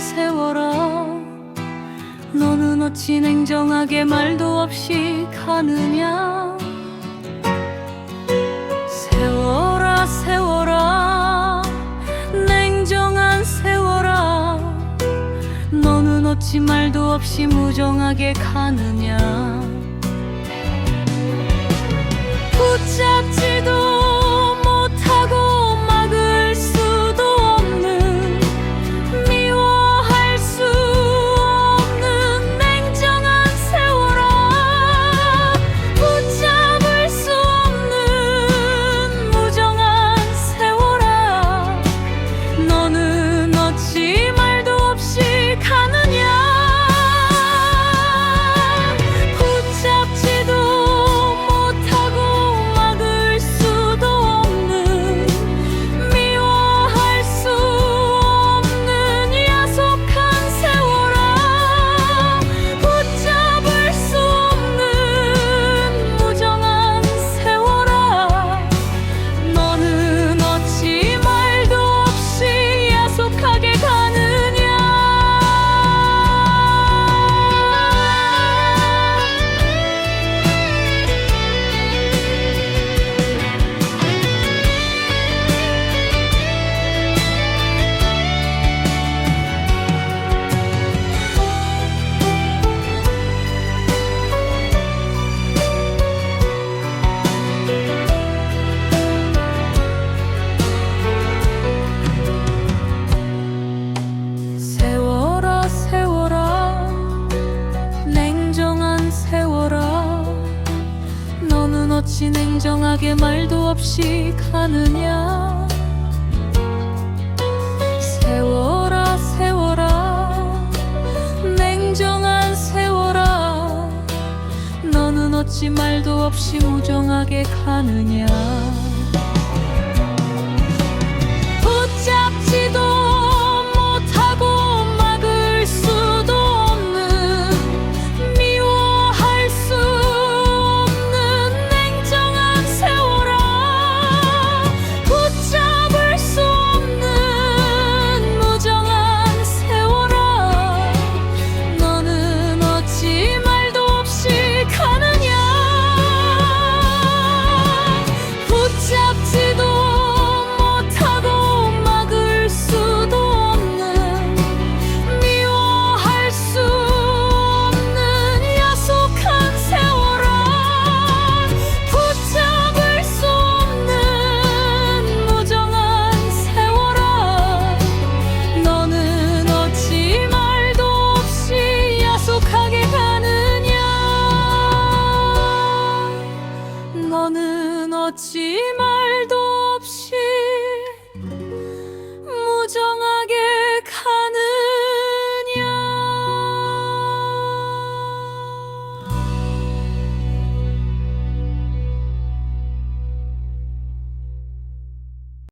세워라 너는 어찌 냉정하게 말도 없이 가느냐? 세월아 세월아 냉정한 세월아 너는 어찌 말도 없이 무정하게 가느냐? 붙잡지 어찌 냉정하게 말도 없이 가느냐? 세월아 세월아 냉정한 세월아 너는 어찌 말도 없이 무정하게 가느냐?